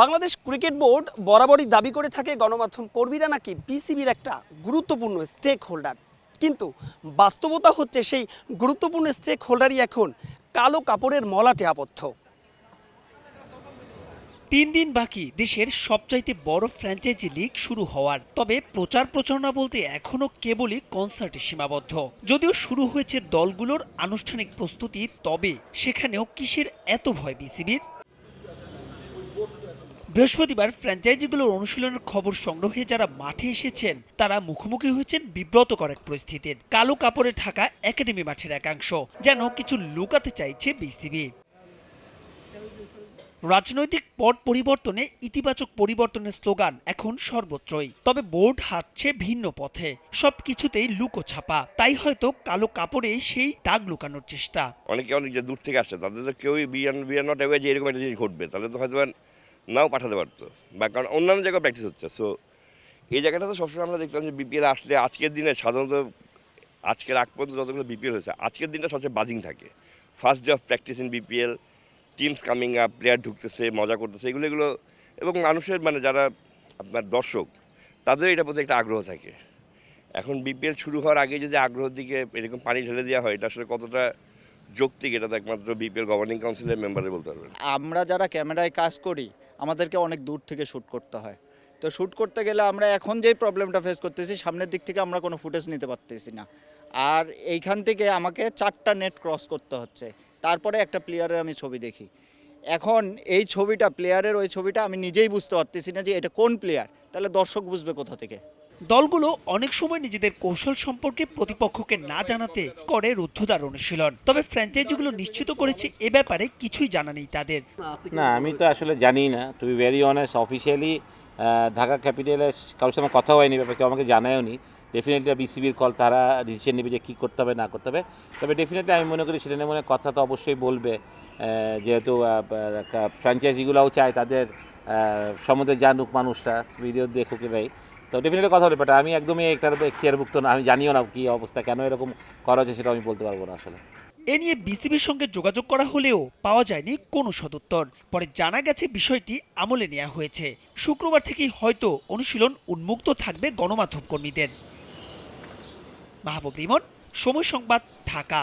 Bangladesh cricket board বরাবরই দাবি করে থাকে গণমাধ্যম কর্মীরা নাকি বিসিবির একটা গুরুত্বপূর্ণ স্টেক হোল্ডার কিন্তু বাস্তবতা হচ্ছে সেই গুরুত্বপূর্ণ স্টেক হোল্ডারই এখন কালো কাপড়ের মলাটে আবদ্ধ। তিন দিন বাকি দেশের সবচাইতে বড় ফ্র্যাঞ্চাইজি লিগ শুরু হওয়ার। তবে প্রচার প্রচারণা বলতে এখনও কেবলই কনসার্টে সীমাবদ্ধ। যদিও শুরু হয়েছে দলগুলোর আনুষ্ঠানিক প্রস্তুতি, তবে সেখানেও কিসের এত ভয় বিসিবির? বৃহস্পতিবার ফ্র্যাঞ্চাইজিগুলোর অনুশীলনের খবর সংগ্রহে যারা মাঠে এসেছেন, তারা মুখোমুখি হয়েছেন বিব্রতকর এক পরিস্থিতির কালো কাপড়ে ঢাকা একাডেমি মাঠের একাংশ, যেন কিছু লুকাতে চাইছে বিসিবি। রাজনৈতিক পট পরিবর্তনে ইতিবাচক পরিবর্তনের স্লোগান এখন সর্বত্রই। তবে বোর্ড হাঁটছে ভিন্ন পথে, সব কিছুতেই লুকো ছাপা তাই হয়তো কালো কাপড়ে সেই দাগ লুকানোর চেষ্টা। অনেকে অনেক যে দূর থেকে আসছে, তাদের তো কেউই বিয়ান বিয়ান নট যে এরকম একটা জিনিস ঘটবে, তাহলে তো হয়তো নাও পাঠাতে পারতো। বা কারণ অন্যান্য জায়গায় প্র্যাকটিস হচ্ছে। সো এই জায়গাটা তো সবসময় আমরা দেখলাম যে বিপিএল আসলে আজকের দিনে সাধারণত আজকের আগ পর্যন্ত যতগুলো বিপিএল হয়েছে, আজকের দিনটা সবচেয়ে বাজিং থাকে। First day of practice in BPL teams coming up player ঢুকতেছে, মজা করতেছে, এগুলো এগুলো, এবং মানুষের মানে যারা আপনার দর্শক, তাদের এটা প্রতি একটা আগ্রহ থাকে। এখন বিপিএল শুরু হওয়ার আগে যদি আগ্রহের দিকে এরকম পানি ঢেলে দেওয়া হয়, এটা আসলে কতটা যৌক্তিক, এটা তো একমাত্র বিপিএল গভর্নিং কাউন্সিলের মেম্বারে বলতে পারবেন। আমরা যারা ক্যামেরায় কাজ করি আমাদেরকে অনেক দূর থেকে শ্যুট করতে হয়। তো শ্যুট করতে গেলে আমরা এখন যেই প্রবলেমটা ফেস করতেছি, সামনের দিক থেকে আমরা কোনো ফুটেজ নিতে পারতেছি না। আর এইখান থেকে আমাকে চারটা নেট ক্রস করতে হচ্ছে। তারপরে একটা প্লেয়ারের আমি ছবি দেখি। এখন এই ছবিটা প্লেয়ারের ওই ছবিটা আমি নিজেই বুঝতে পারতেছি না যে এটা কোন প্লেয়ার তাহলে দর্শক বুঝবে কোথা থেকে? দলগুলো অনেক সময় নিজেদের কৌশল সম্পর্কে প্রতিপক্ষকে না জানাতে করে রুদ্ধদ্বার অনুশীলন। তবে ফ্র্যাঞ্চাইজিগুলো নিশ্চিত করেছে এ ব্যাপারে কিছুই জানা নেই তাদের। না, আমি তো আসলে জানি না। To be very honest officially Dhaka ক্যাপিটালে কারোর সঙ্গে কথা হয়নি, ব্যাপারে কেউ আমাকে জানায়ও নি। ডেফিনেটলি বিসিবির কল তারা ডিসিশন নেবে যে কী করতে হবে, না করতে হবে। তবে ডেফিনেটলি আমি মনে করি সেটা নিয়ে মনে কথা তো অবশ্যই বলবে। যেহেতু ফ্র্যাঞ্চাইজিগুলোও চায় তাদের সম্বন্ধে জানুক মানুষরা, ভিডিও দেখুক এরাই। তো ডেফিনেটলি কথা বলে বাট আমি একদমই এটার এখতিয়ারভুক্ত না, আমি জানিও না কী অবস্থা, কেন এরকম করা হচ্ছে সেটা আমি বলতে পারব না আসলে। এ নিয়ে বিসিবির সঙ্গে যোগাযোগ করা হলেও পাওয়া যায়নি কোনো সদুত্তর। পরে জানা গেছে বিষয়টি আমলে নেওয়া হয়েছে। শুক্রবার থেকেই হয়তো অনুশীলন উন্মুক্ত থাকবে গণমাধ্যম কর্মীদের। মাহবুব রিমন, সময় সংবাদ, ঢাকা।